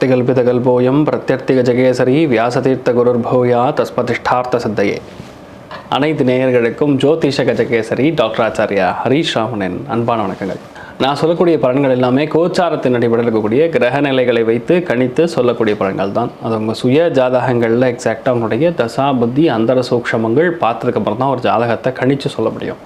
அர்த்திகல்பிதகல்போயம் பிரத்யர்த்திக ஜெகேசரி வியாசதீர்த்த குருர்பூயா தஸ்மதிஷ்டார்த்த சித்தையே அனைத்து நேயர்களுக்கும் ஜோதிஷ கஜகேசரி டாக்டர் ஆச்சாரியா ஹரீஷ் ராமனின் அன்பான வணக்கங்கள். நான் சொல்லக்கூடிய பலன்கள் எல்லாமே கோச்சாரத்தின் அடிப்படையில் இருக்கக்கூடிய கிரக நிலைகளை வைத்து கணித்து சொல்லக்கூடிய பலன்கள் தான். அது உங்கள் சுய ஜாதகங்களில் எக்ஸாக்டாக உங்களுடைய தசா புத்தி அந்தர சூக்ஷமங்கள் பார்த்ததுக்கப்புறம் தான் ஒரு ஜாதகத்தை கணித்து சொல்ல முடியும்.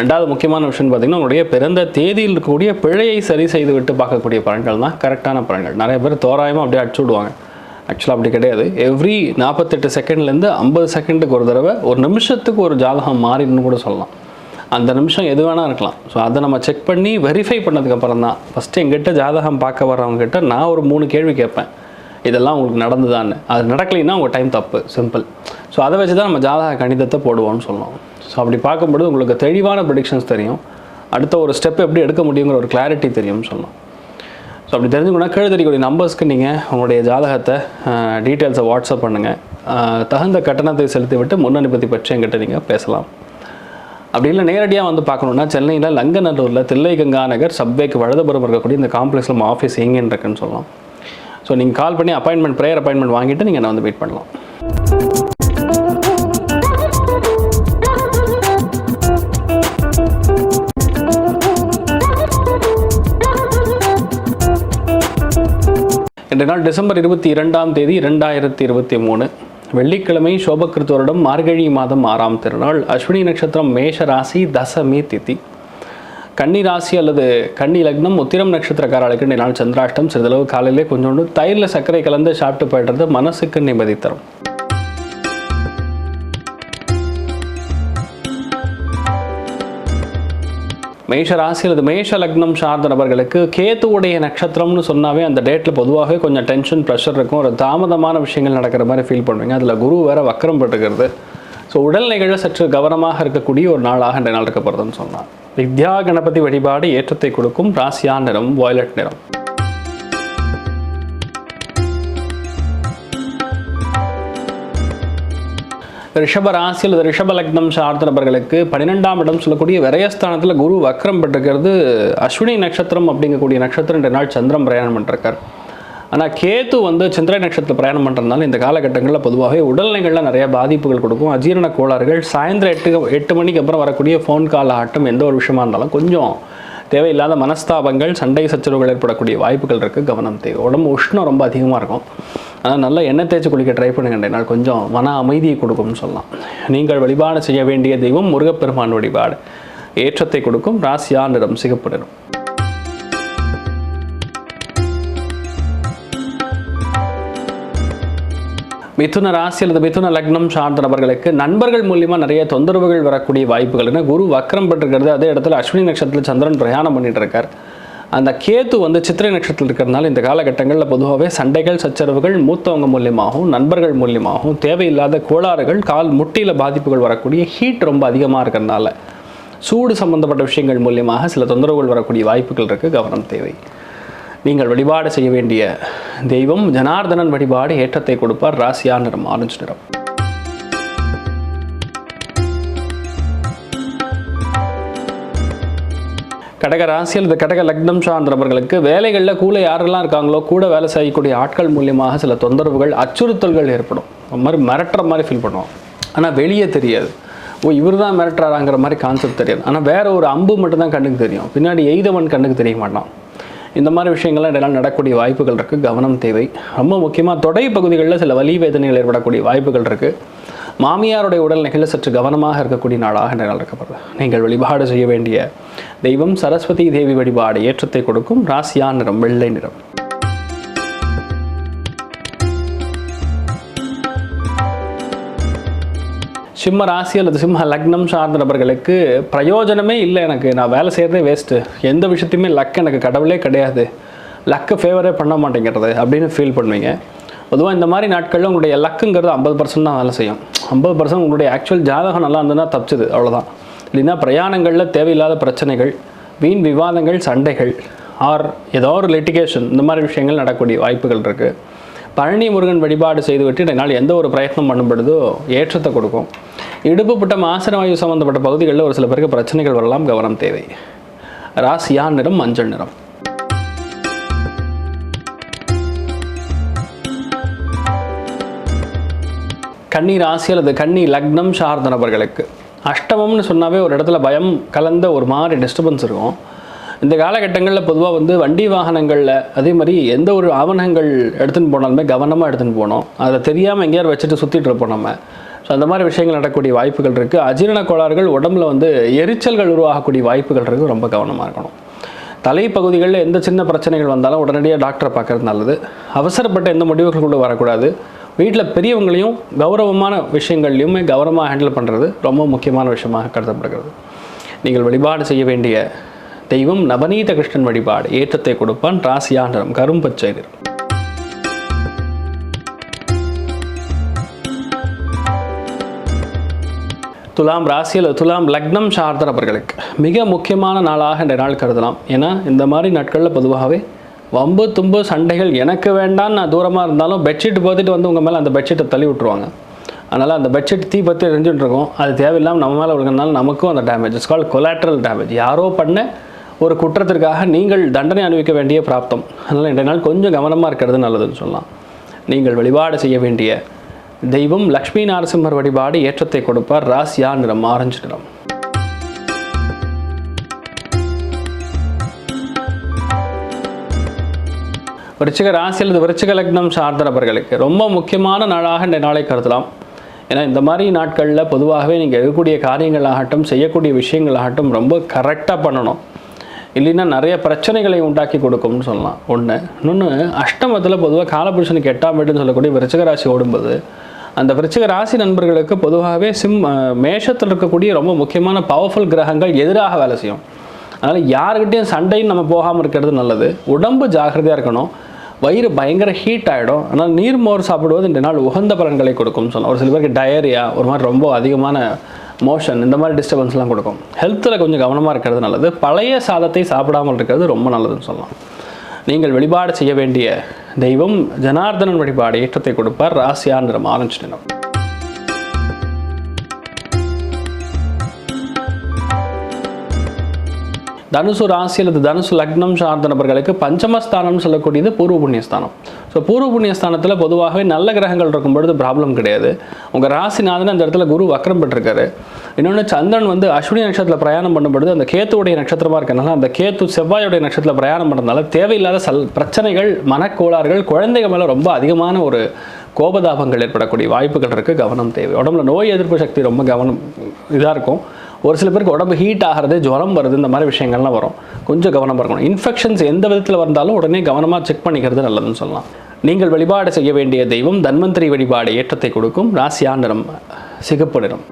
ரெண்டாவது முக்கியமான விஷயம் பார்த்தீங்கன்னா உங்களுடைய பிறந்த தேதியில் இருக்கக்கூடிய பிழையை சரி செய்து விட்டு பார்க்கக்கூடிய பலன்கள் தான் கரெக்டான பலன்கள். நிறைய பேர் தோராயமாக அப்படியே அடிச்சு விடுவாங்க. ஆக்சுவலாக அப்படி கிடையாது. எவ்ரி நாற்பத்தெட்டு செகண்ட்லேருந்து ஐம்பது செகண்டுக்கு ஒரு தடவை ஒரு நிமிஷத்துக்கு ஒரு ஜாதகம் மாறிடுன்னு கூட சொல்லலாம். அந்த நிமிஷம் எது வேணால் இருக்கலாம். ஸோ அதை நம்ம செக் பண்ணி வெரிஃபை பண்ணதுக்கப்புறம் தான் ஃபஸ்ட்டு எங்கிட்ட ஜாதகம் பார்க்க வர்றவங்ககிட்ட நான் ஒரு மூணு கேள்வி கேட்பேன். இதெல்லாம் உங்களுக்கு நடந்துதான்னு. அது நடக்கலைன்னா உங்கள் டைம் தப்பு. சிம்பிள் ஸோ அதை வச்சு தான் நம்ம ஜாதக கணிதத்தை போடுவோம்னு சொல்லுவோம். ஸோ அப்படி பார்க்கும்போது உங்களுக்கு தெளிவான ப்ரடிக்ஷன்ஸ் தெரியும். அடுத்த ஒரு ஸ்டெப் எப்படி எடுக்க முடியுங்கிற ஒரு கிளாரிட்டி தெரியும்னு சொல்லலாம் ஸோ அப்படி தெரிஞ்சுக்கணும்னா கீழே தெரியக்கூடிய நம்பர்ஸ்க்கு நீங்கள் உங்களுடைய ஜாதகத்தை டீட்டெயில்ஸை வாட்ஸ்அப் பண்ணுங்கள் தகுந்த கட்டணத்தை செலுத்தி விட்டு முன்னனுமதி பற்றி எங்கிட்ட நீங்கள் பேசலாம். அப்படி இல்லை நேரடியாக வந்து பார்க்கணுன்னா சென்னையில் லங்கநல்லூரில் தில்லை கங்கா நகர் சப்வேக்கு வலதுபுறம் இருக்கக்கூடிய இந்த காம்ப்ளெக்ஸில் நம்ம ஆஃபீஸ் எங்கேன்னு இருக்குன்னு சொல்லலாம். ஸோ நீங்கள் கால் பண்ணி அப்பாயின்மெண்ட் ப்ரேயர் அப்பாயின்மெண்ட் வாங்கிட்டு நீங்கள் என்ன வந்து வெயிட் பண்ணலாம். இன்றைய நாள் டிசம்பர் இருபத்தி இரண்டாம் தேதி இரண்டாயிரத்தி இருபத்தி மூணு. வெள்ளிக்கிழமை சோபகிருத்தோரிடம் மார்கழி மாதம் ஆறாம் திருநாள் அஸ்வினி நட்சத்திரம் மேஷ ராசி தசமி திதி. கன்னி ராசி அல்லது கன்னி லக்னம் உத்திரம் நட்சத்திரக்காரர்களுக்கு இன்றைய நாள் சந்திராஷ்டம். சிறிதளவு காலையிலே கொஞ்சோண்டு தயிரில் சர்க்கரை கலந்து சாப்பிட்டு போயிடுறது மனசுக்கு நிம்மதி தரும். மேஷ ராசி அல்லது மேஷ லக்னம் சார்ந்த நபர்களுக்கு கேத்துவுடைய நட்சத்திரம்னு சொன்னாவே அந்த டேட்டில் பொதுவாகவே கொஞ்சம் டென்ஷன் ப்ரெஷர் இருக்கும். ஒரு தாமதமான விஷயங்கள் நடக்கிற மாதிரி ஃபீல் பண்ணுவீங்க. அதில் குரு வேற வக்கரம் பட்டுக்கிறது. ஸோ உடல்நிலைகளில் சற்று கவனமாக இருக்கக்கூடிய ஒரு நாளாக இந்த நாள் இருக்கப்படுறதுன்னு சொன்னார். வித்யா கணபதி வழிபாடு ஏற்றத்தை கொடுக்கும். ராசியா நிறம் வயலட் நிறம். ரிஷப ராசி அல்லது ரிஷப லக்னம் சார்ந்த நபர்களுக்கு பன்னிரெண்டாம் இடம் சொல்லக்கூடிய விரயஸ்தானத்தில் குரு வக்ரம் பெற்றிருக்கிறது. அஸ்வினி நட்சத்திரம் அப்படிங்கக்கூடிய நட்சத்திரம் ரெண்டு நாள் சந்திரம் பிரயாணம் பண்ணிருக்கார் ஆனால் கேத்து வந்து சந்திர நட்சத்திரத்தில் பிரயாணம் பண்ணுறதுனால இந்த காலகட்டங்களில் பொதுவாகவே உடல்நிலைகளில் நிறைய பாதிப்புகள் கொடுக்கும். அஜீரண கோளாறுகள் சாயந்தரம் எட்டு எட்டு மணிக்கு அப்புறம் வரக்கூடிய ஃபோன் கால் ஆட்டம் எந்த ஒரு விஷயமா இருந்தாலும் கொஞ்சம் தேவையில்லாத மனஸ்தாபங்கள் சண்டை சச்சரவுகள் ஏற்படக்கூடிய வாய்ப்புகள் இருக்குது கவனம் தேவை. உடம்பு உஷ்ணம் ரொம்ப அதிகமாக இருக்கும். ஆனால் நல்லா எண்ணெய் தேய்ச்சி குளிக்க ட்ரை பண்ணுங்க நாள் கொஞ்சம் மன அமைதியை கொடுக்கும்னு சொல்லலாம். நீங்கள் வழிபாடு செய்ய வேண்டிய தெய்வம் முருகப்பெருமான் வழிபாடு. ஏற்றத்தை கொடுக்கும் ராசியா நிறம் சிகப்பு நிறம் மிதுன ராசி அல்லது மிதுன லக்னம் சார்ந்த நபர்களுக்கு நண்பர்கள் மூலியமா நிறைய தொந்தரவுகள் வரக்கூடிய வாய்ப்புகள். ஏன்னா குரு வக்கரம் பெற்றிருக்கிறது. அதே இடத்துல அஸ்வினி நட்சத்திரத்தில் சந்திரன் பிரயாணம் பண்ணிட்டு இருக்கார். அந்த கேத்து வந்து சித்திரை நட்சத்திரத்தில் இருக்கிறதுனால இந்த காலகட்டங்களில் பொதுவாகவே சண்டைகள் சச்சரவுகள் மூத்தவங்க மூலியமாகவும் நண்பர்கள் மூலியமாகவும் தேவையில்லாத கோளாறுகள் கால் முட்டியில் பாதிப்புகள் வரக்கூடிய ஹீட் ரொம்ப அதிகமாக இருக்கிறதுனால சூடு சம்பந்தப்பட்ட விஷயங்கள் மூலியமாக சில தொந்தரவுகள் வரக்கூடிய வாய்ப்புகள் இருக்குது கவனம் தேவை. நீங்கள் வழிபாடு செய்ய வேண்டிய தெய்வம் ஜனார்தனன் வழிபாடு ஏற்றத்தை கொடுப்பார். ராசியா நிறம் ஆரஞ்சு நிறம். கடக ராசி அல்லது கடக லக்னம் சார்ந்தவர்களுக்கு வேலைகளில் கூட யாரெல்லாம் இருக்காங்களோ கூட வேலை செய்யக்கூடிய ஆட்கள் மூலியமாக சில தொந்தரவுகள் அச்சுறுத்தல்கள் ஏற்படும். ஒரு மாதிரி மிரட்டுற மாதிரி ஃபீல் பண்ணுவோம் ஆனால் வெளியே தெரியாது. ஓ இவர் தான் மிரட்டுறாராங்கிற மாதிரி கான்செப்ட் தெரியாது. ஆனால் வேறு ஒரு அம்பு மட்டும்தான் கண்ணுக்கு தெரியும். பின்னாடி எய்தவன் கண்ணுக்கு தெரிய மாட்டான். இந்த மாதிரி விஷயங்கள்லாம் இதெல்லாம் நடக்கக்கூடிய வாய்ப்புகள் இருக்குது கவனம் தேவை. ரொம்ப முக்கியமாக தொடை பகுதிகளில் சில வலி வேதனைகள் ஏற்படக்கூடிய வாய்ப்புகள் இருக்குது மாமியாருடைய உடல்நிலைகளில் சற்று கவனமாக இருக்கக்கூடிய நாளாக இந்த நாள் இருக்கப்படுது நீங்கள் வழிபாடு செய்ய வேண்டிய தெய்வம் சரஸ்வதி தேவி வழிபாடு ஏற்றத்தை கொடுக்கும் ராசியா நிறம் வெள்ளை நிறம். சிம்ம ராசி அல்லது சிம்ம லக்னம் சார்ந்த நபர்களுக்கு பிரயோஜனமே இல்லை எனக்கு. நான் வேலை செய்கிறதே வேஸ்ட்டு எந்த விஷயத்தையுமே லக் எனக்கு கடவுளே கிடையாது. லக்கு ஃபேவரே பண்ண மாட்டேங்கிறது அப்படின்னு ஃபீல் பண்ணுவீங்க. பொதுவாக இந்த மாதிரி நாட்களில் உங்களுடைய லக்குங்கிறது ஐம்பது பர்சன்ட் தான் வேலை செய்யும். ஐம்பது பர்சன்ட் உங்களுடைய ஆக்சுவல் ஜாதகம் நல்லா இருந்ததுன்னா தப்பிச்சுது அவ்வளோதான் இல்லைன்னா பிரயாணங்களில் தேவையில்லாத பிரச்சனைகள் வீண் விவாதங்கள் சண்டைகள் ஆர் ஏதோ ஒரு லிட்டிகேஷன் இந்த மாதிரி விஷயங்கள் நடக்கக்கூடிய வாய்ப்புகள் இருக்குது பழனி முருகன் வழிபாடு செய்துவிட்டு என்னால் எந்த ஒரு பிரயத்னம் பண்ணப்படுதோ ஏற்றத்தை கொடுக்கும். இடுப்பு புட்டம் ஆசனவாயு சம்மந்தப்பட்ட பகுதிகளில் ஒரு சில பேருக்கு பிரச்சனைகள் வரலாம் கவனம் தேவை. ராசியா நிறம் மஞ்சள் நிறம்? கன்னி ராசி அல்லது கன்னி லக்னம் சார்ந்த நபர்களுக்கு. அஷ்டமம்னு சொன்னாவே ஒரு இடத்துல பயம் கலந்த ஒரு மாதிரி டிஸ்டர்பன்ஸ் இருக்கும். இந்த காலகட்டங்களில் பொதுவாக வந்து வண்டி வாகனங்களில் அதே மாதிரி எந்த ஒரு ஆவணங்கள் எடுத்துன்னு போனாலுமே கவனமாக எடுத்துன்னு போனோம் அதை தெரியாமல் எங்கேயாவது வச்சுட்டு சுற்றிட்டு இருப்போம் நம்ம. ஸோ அந்த மாதிரி விஷயங்கள் நடக்கக்கூடிய வாய்ப்புகள் இருக்குது அஜீரண கோளாறுகள் உடம்புல வந்து எரிச்சல்கள் உருவாகக்கூடிய வாய்ப்புகள் இருக்குது ரொம்ப கவனமாக இருக்கணும். தலைப்பகுதிகளில் எந்த சின்ன பிரச்சனைகள் வந்தாலும் உடனடியாக டாக்டரை பார்க்கறது நல்லது. அவசரப்பட்ட எந்த முடிவுகளுக்குள்ளே வரக்கூடாது. வீட்டில் பெரியவங்களையும் கௌரவமான விஷயங்கள்லையுமே கௌரவமாக ஹேண்டில் பண்ணுறது ரொம்ப முக்கியமான விஷயமாக கருதப்படுகிறது. நீங்கள் வழிபாடு செய்ய வேண்டிய தெய்வம் நவநீத கிருஷ்ணன் வழிபாடு. ஏற்றத்தை கொடுப்பான் ராசியா நிறம் கரும்பச்சை நிறம் துலாம் ராசியில் துலாம் லக்னம் சார்ந்த நபர்களுக்கு மிக முக்கியமான நாளாக இந்த நாள் கருதலாம். ஏன்னா இந்த மாதிரி நாட்களில் பொதுவாகவே வம்பு தும்பு சண்டைகள் எனக்கு வேண்டாம் நான் தூரமாக இருந்தாலும் பெட்ஷீட் பார்த்துட்டு வந்து உங்கள் மேலே அந்த பெட்ஷீட்டை தள்ளி விட்ருவாங்க அதனால் அந்த பெட்ஷீட் தீ பற்றி எரிஞ்சுட்டு இருக்கும். அது தேவையில்லாமல் நம்ம மேலே விழுகிறதுனால நமக்கும் அந்த damage it's call collateral damage யாரோ பண்ண ஒரு குற்றத்திற்காக நீங்கள் தண்டனை அனுபவிக்க வேண்டிய பிராப்தம். அதனால் இன்றைய நாள் கொஞ்சம் கவனமாக இருக்கிறது நல்லதுன்னு சொல்லலாம். நீங்கள் வழிபாடு செய்ய வேண்டிய தெய்வம் லக்ஷ்மி நரசிம்மர் வழிபாடு ஏற்றத்தை கொடுப்பார். ராசியா நிறம் ஆரஞ்சு நிறம். விருச்சிக ராசி அல்லது விருச்சிக லக்னம் சார்ந்த நபர்களுக்கு ரொம்ப முக்கியமான நாளாக இந்த நாளை கருதலாம். ஏன்னா இந்த மாதிரி நாட்களில் பொதுவாகவே நீங்கள் எடுக்கக்கூடிய காரியங்களாகட்டும் செய்யக்கூடிய விஷயங்களாகட்டும் ரொம்ப கரெக்டாக பண்ணணும். இல்லைன்னா நிறைய பிரச்சனைகளை உண்டாக்கி கொடுக்கும்னு சொல்லலாம். ஒன்று இன்னொன்று அஷ்டமத்தில் பொதுவாக காலபுருஷனுக்கு எட்டாம் வீடுன்னு சொல்லக்கூடிய விருச்சிக ராசி ஓடும்போது அந்த விருச்சிக ராசி நண்பர்களுக்கு பொதுவாகவே சிம் மேஷத்தில் இருக்கக்கூடிய ரொம்ப முக்கியமான பவர்ஃபுல் கிரகங்கள் எதிராக வேலை செய்யும். அதனால் யாருக்கிட்டேயும் சண்டையும் நம்ம போகாமல் இருக்கிறது நல்லது. உடம்பு ஜாக்கிரதையாக இருக்கணும். வயிறு பயங்கர ஹீட் ஆகிடும் ஆனால் நீர்மோர் சாப்பிடுவது இந்த நாள் உகந்த பலன்களை கொடுக்கும்னு சொன்னால் ஒரு சில பேருக்கு டயரியா ஒரு மாதிரி ரொம்ப அதிகமான மோஷன் இந்த மாதிரி டிஸ்டர்பன்ஸ்லாம் கொடுக்கும். ஹெல்த்தில் கொஞ்சம் கவனமாக இருக்கிறது நல்லது. பழைய சாதத்தை சாப்பிடாமல் இருக்கிறது ரொம்ப நல்லதுன்னு சொல்லலாம். நீங்கள் வழிபாடு செய்ய வேண்டிய தெய்வம் ஜனார்தனன் வழிபாடு ஏற்றத்தை கொடுப்பார். ராசியா நிறம் ஆரஞ்சு நிறம். தனுசு ராசி அல்லது தனுசு லக்னம் சார்ந்த நபர்களுக்கு பஞ்சமஸ்தானம் சொல்லக்கூடியது பூர்வ புண்ணியஸ்தானம். ஸோ பூர்வ புண்ணியஸ்தானத்தில் பொதுவாகவே நல்ல கிரகங்கள் இருக்கும் பொழுது ப்ராப்ளம் கிடையாது. உங்கள் ராசிநாதன் அந்த இடத்துல குரு வக்ரம் பெற்றிருக்காரு. இன்னொன்று சந்திரன் வந்து அஸ்வினி நட்சத்திரத்தில் பிரயாணம் பண்ணும்பொழுது அந்த கேத்துவுடைய நட்சத்திரமாக இருக்கனால அந்த கேத்து செவ்வாயுடைய நட்சத்திரத்தில் பிரயாணம் பண்ணுறதுனால தேவையில்லாத சல் பிரச்சனைகள் மனக்கோளாறுகள் குழந்தைகள் மேலே ரொம்ப அதிகமான ஒரு கோபதாபங்கள் ஏற்படக்கூடிய வாய்ப்புகள் இருக்குது கவனம் தேவை. உடம்புல நோய் எதிர்ப்பு சக்தி ரொம்ப கவனம் இதாக இருக்கும். ஒரு சில பேருக்கு உடம்பு ஹீட் ஆகிறது ஜுரம் வருது இந்த மாதிரி விஷயங்கள்லாம் வரும். கொஞ்சம் கவனமாக இருக்கணும். இன்ஃபெக்ஷன்ஸ் எந்த விதத்தில் வந்தாலும் உடனே கவனமாக செக் பண்ணிக்கிறது நல்லதுன்னு சொல்லலாம். நீங்கள் வழிபாடு செய்ய வேண்டிய தெய்வம் தன்வந்திரி வழிபாடு ஏற்றத்தை கொடுக்கும். ராசியா நிறம் சிகப்பு நிறம்.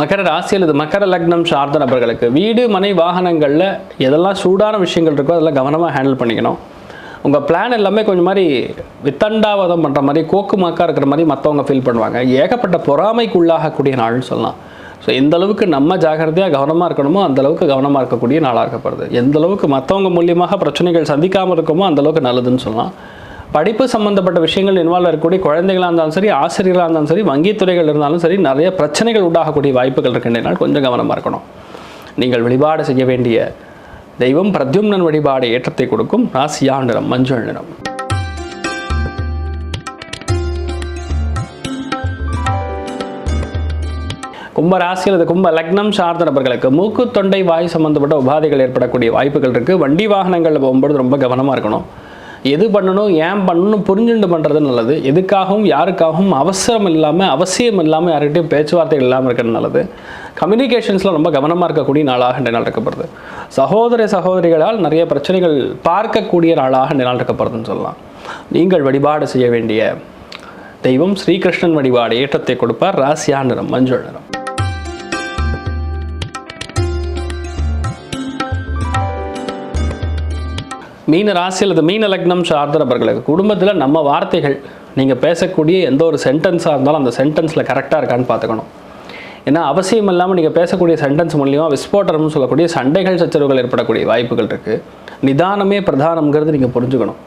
மகர ராசி அல்லது மகர லக்னம் சார்ந்த நபர்களுக்கு வீடு மனை வாகனங்களில் எதெல்லாம் சூடான விஷயங்கள் இருக்கோ அதெல்லாம் கவனமாக ஹேண்டில் பண்ணிக்கணும். உங்கள் பிளான் எல்லாமே கொஞ்சம் மாதிரி வித்தண்டாவதம் பண்ணுற மாதிரி கோக்குமாக்காக இருக்கிற மாதிரி மற்றவங்க ஃபீல் பண்ணுவாங்க. ஏகப்பட்ட பொறாமைக்கு உள்ளாகக்கூடிய நாள்னு சொல்லலாம். ஸோ எந்த அளவுக்கு நம்ம ஜாக்கிரதையாக கவனமாக இருக்கணுமோ அந்த அளவுக்கு கவனமாக இருக்கக்கூடிய நாளாக இருக்கப்படுது. எந்த அளவுக்கு மற்றவங்க மூலியமாக பிரச்சனைகள் சந்திக்காமல் இருக்கோமோ அந்த அளவுக்கு நல்லதுன்னு சொல்லலாம். படிப்பு சம்மந்தப்பட்ட விஷயங்கள் இன்வால்வ் இருக்கக்கூடிய குழந்தைகளாக இருந்தாலும் சரி ஆசிரியர்களாக இருந்தாலும் சரி வங்கித்துறைகள் இருந்தாலும் சரி நிறைய பிரச்சனைகள் உண்டாகக்கூடிய வாய்ப்புகள் இருக்கின்றனால் கொஞ்சம் கவனமாக இருக்கணும். நீங்கள் வழிபாடு செய்ய வேண்டிய தெய்வம் பிரத்யும்னன் வழிபாடு ஏற்றத்தை கொடுக்கும் ராசியா நிறம் மஞ்சள் நிறம். கும்ப ராசி அல்லது கும்ப லக்னம் சார்ந்த நபர்களுக்கு மூக்கு தொண்டை வாய் சம்பந்தப்பட்ட உபாதைகள் ஏற்படக்கூடிய வாய்ப்புகள் இருக்குது வண்டி வாகனங்களில் போகும்போது ரொம்ப கவனமாக இருக்கணும். எது பண்ணணும் ஏன் பண்ணணும் புரிஞ்சுண்டு பண்ணுறது நல்லது. எதுக்காகவும் யாருக்காகவும் அவசரம் இல்லாமல் அவசியம் இல்லாமல் யார்கிட்டையும் பேச்சுவார்த்தைகள் இல்லாமல் இருக்கிறது நல்லது. கம்யூனிகேஷன்ஸில் ரொம்ப கவனமாக இருக்கக்கூடிய நாளாக இந்த நாள் இருக்கப்படுது சகோதர சகோதரிகளால் நிறைய பிரச்சனைகள் பார்க்கக்கூடிய நாளாக இந்த நாள் இருக்கப்படுதுன்னு சொல்லலாம். நீங்கள் வழிபாடு செய்ய வேண்டிய தெய்வம் ஸ்ரீகிருஷ்ணன் வழிபாடு ஏற்றத்தை கொடுப்பார். ராசியா நிறம் மஞ்சள் நிறம். மீன ராசி அல்லது மீன லக்னம் சார்ந்தவர்களுக்கு குடும்பத்தில் நம்ம வார்த்தைகள் நீங்கள் பேசக்கூடிய எந்த ஒரு சென்டென்ஸாக இருந்தாலும் அந்த சென்டென்ஸில் கரெக்டாக இருக்கான்னு பார்த்துக்கணும். ஏன்னா அவசியம் இல்லாமல் நீங்கள் பேசக்கூடிய சென்டென்ஸ் மூலியமாக விஸ்போட்டரம்னு சொல்லக்கூடிய சண்டைகள் சச்சரவுகள் ஏற்படக்கூடிய வாய்ப்புகள் இருக்குது நிதானமே பிரதானம்ங்கிறது நீங்கள் புரிஞ்சுக்கணும்.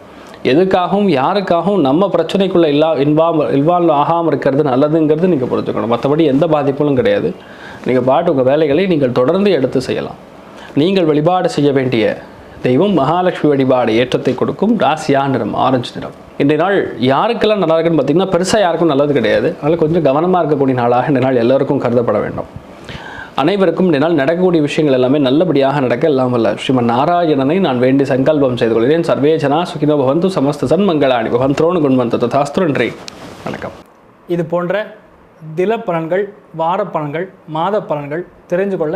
எதுக்காகவும் யாருக்காகவும் நம்ம பிரச்சனைக்குள்ளே இல்லா இன்வால்வ் இன்வால்வ் ஆகாமல் இருக்கிறது நல்லதுங்கிறது நீங்கள் புரிஞ்சுக்கணும். மற்றபடி எந்த பாதிப்பும் கிடையாது. நீங்கள் பாட்டு உங்கள் வேலைகளை நீங்கள் தொடர்ந்து எடுத்து செய்யலாம். நீங்கள் வழிபாடு செய்ய வேண்டிய தெய்வம் மகாலட்சுமி வழிபாடு ஏற்றத்தை கொடுக்கும் ராசியா நிறம் ஆரஞ்சு நிறம் இன்றைய நாள் யாருக்கெல்லாம் நல்லா இருக்குன்னு பார்த்தீங்கன்னா பெருசாக யாருக்கும் நல்லது கிடையாது. அதனால் கொஞ்சம் கவனமாக இருக்கக்கூடிய நாளாக இந்த நாள் எல்லோருக்கும் கருதப்பட வேண்டும். அனைவருக்கும் இந்த நாள் நடக்கக்கூடிய விஷயங்கள் எல்லாமே நல்லபடியாக நடக்க எல்லாம் வல்ல. ஸ்ரீமன் நாராயணனை நான் வேண்டி சங்கல்பம் செய்து கொள்கிறேன். சர்வே ஜனா சுகினோ பவந்து சமஸ்த சன்மங்களாணி பவந்தோனு குண்வந்த ததாஸ்து நன்றி வணக்கம். இது போன்ற தில பலன்கள் வார பலன்கள் மாத பலன்கள் தெரிஞ்சு கொள்ள